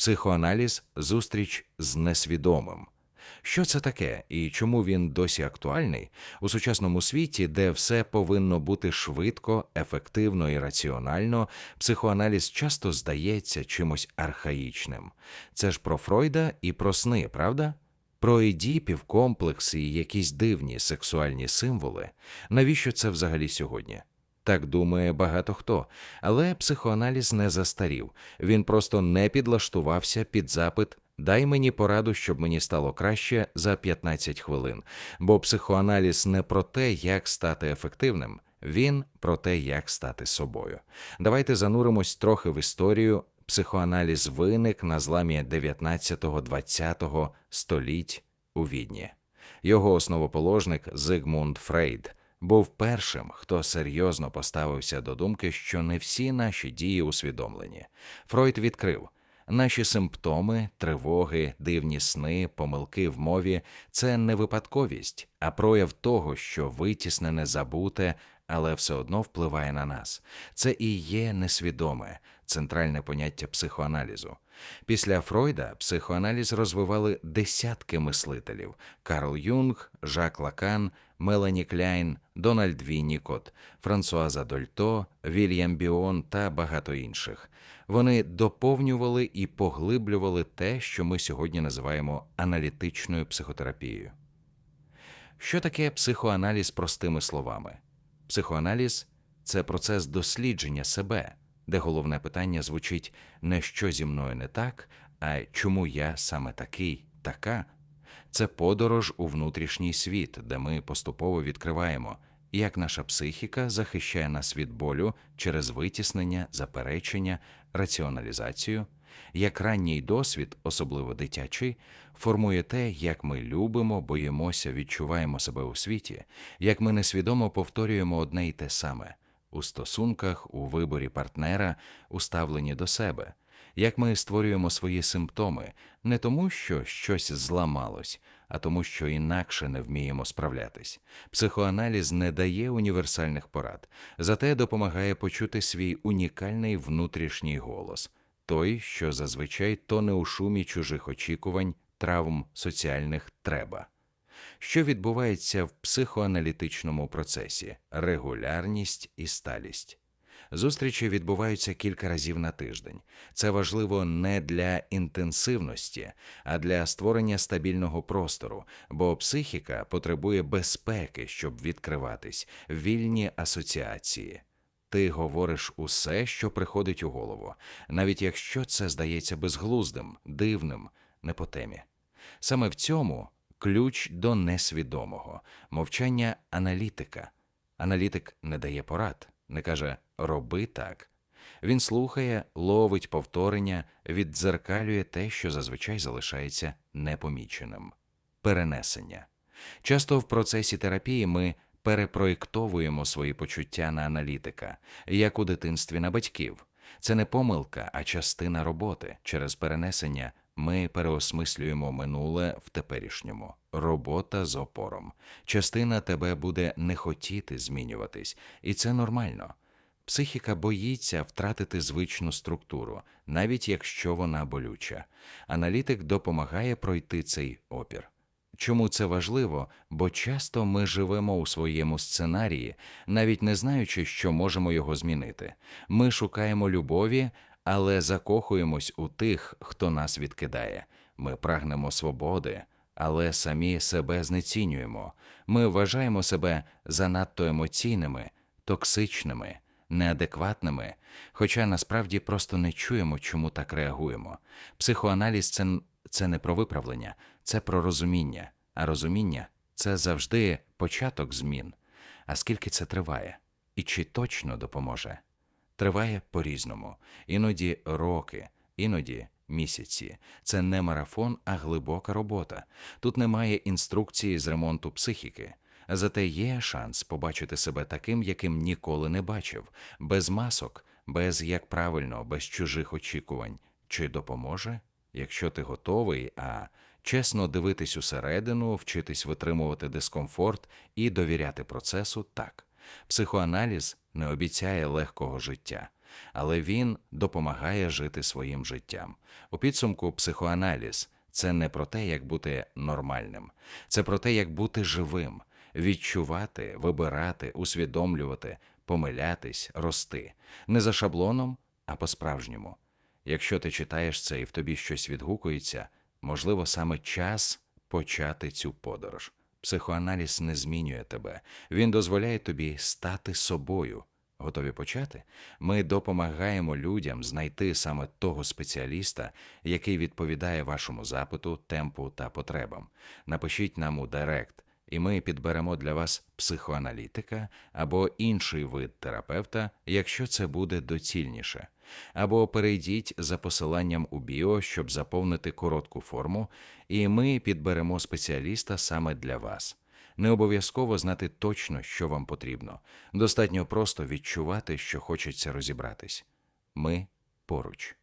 Психоаналіз зустріч з несвідомим. Що це таке і чому він досі актуальний у сучасному світі, де все повинно бути швидко, ефективно і раціонально, психоаналіз часто здається чимось архаїчним. Це ж про Фройда і про сни, правда? Про ідіпів, комплекси і якісь дивні сексуальні символи. Навіщо це взагалі сьогодні? Так думає багато хто, але психоаналіз не застарів. Він просто не підлаштувався під запит Дай мені пораду, щоб мені стало краще за 15 хвилин. Бо психоаналіз не про те, як стати ефективним, він про те, як стати собою. Давайте зануримось трохи в історію. Психоаналіз виник на зламі 19-20 століть у Відні. Його основоположник Зигмунд Фрейд був першим, хто серйозно поставився до думки, що не всі наші дії усвідомлені. Фройд відкрив. Наші симптоми, тривоги, дивні сни, помилки в мові це не випадковість, а прояв того, що витіснене, забуте, але все одно впливає на нас. Це і є несвідоме, центральне поняття психоаналізу. Після Фройда психоаналіз розвивали десятки мислителів: Карл Юнг, Жак Лакан, Мелані Кляйн, Дональд Віннікот, Франсуаза Дольто, Вільям Біон та багато інших. Вони доповнювали і поглиблювали те, що ми сьогодні називаємо аналітичною психотерапією. Що таке психоаналіз простими словами? Психоаналіз це процес дослідження себе, де головне питання звучить не що зі мною не так, а чому я саме такий, така. Це подорож у внутрішній світ, де ми поступово відкриваємо, як наша психіка захищає нас від болю через витіснення, заперечення, раціоналізацію, як ранній досвід, особливо дитячий, формує те, як ми любимо, боїмося, відчуваємо себе у світі, як ми несвідомо повторюємо одне й те саме у стосунках, у виборі партнера, у ставленні до себе, як ми створюємо свої симптоми не тому, що щось зламалось, а тому, що інакше не вміємо справлятись. Психоаналіз не дає універсальних порад, зате допомагає почути свій унікальний внутрішній голос, той, що зазвичай тоне у шумі чужих очікувань, травм соціальних треба. Що відбувається в психоаналітичному процесі регулярність і сталість. Зустрічі відбуваються кілька разів на тиждень. Це важливо не для інтенсивності, а для створення стабільного простору, бо психіка потребує безпеки, щоб відкриватись, вільні асоціації. Ти говориш усе, що приходить у голову, навіть якщо це здається безглуздим, дивним, не по темі. Саме в цьому ключ до несвідомого, мовчання аналітика. Аналітик не дає порад, не каже роби так. Він слухає, ловить повторення, віддзеркалює те, що зазвичай залишається непоміченим. Перенесення. Часто в процесі терапії ми перепроєктовуємо свої почуття на аналітика, як у дитинстві на батьків. Це не помилка, а частина роботи. Через перенесення ми переосмислюємо минуле в теперішньому. Робота з опором. Частина тебе буде не хотіти змінюватись, і це нормально. Психіка боїться втратити звичну структуру, навіть якщо вона болюча. Аналітик допомагає пройти цей опір. Чому це важливо? Бо часто ми живемо у своєму сценарії, навіть не знаючи, що можемо його змінити. Ми шукаємо любові, але закохуємось у тих, хто нас відкидає. Ми прагнемо свободи, але самі себе знецінюємо. Ми вважаємо себе занадто емоційними, токсичними неадекватними, хоча насправді просто не чуємо, чому так реагуємо. Психоаналіз це, це не про виправлення, це про розуміння, а розуміння це завжди початок змін. А скільки це триває? І чи точно допоможе? Триває по-різному, іноді роки, іноді місяці. Це не марафон, а глибока робота. Тут немає інструкції з ремонту психіки. Зате є шанс побачити себе таким, яким ніколи не бачив, без масок, без як правильно, без чужих очікувань. Чи допоможе? Якщо ти готовий, а чесно дивитись усередину, вчитись витримувати дискомфорт і довіряти процесу, так. Психоаналіз не обіцяє легкого життя, але він допомагає жити своїм життям. У підсумку, психоаналіз це не про те, як бути нормальним, це про те, як бути живим, відчувати, вибирати, усвідомлювати, помилятись, рости не за шаблоном, а по-справжньому. Якщо ти читаєш це і в тобі щось відгукується, можливо, саме час почати цю подорож. Психоаналіз не змінює тебе, він дозволяє тобі стати собою. Готові почати? Ми допомагаємо людям знайти саме того спеціаліста, який відповідає вашому запиту, темпу та потребам. Напишіть нам у Директ, і ми підберемо для вас психоаналітика або інший вид терапевта, якщо це буде доцільніше. Або перейдіть за посиланням у біо, щоб заповнити коротку форму, і ми підберемо спеціаліста саме для вас. Не обов'язково знати точно, що вам потрібно. Достатньо просто відчувати, що хочеться розібратись. Ми поруч.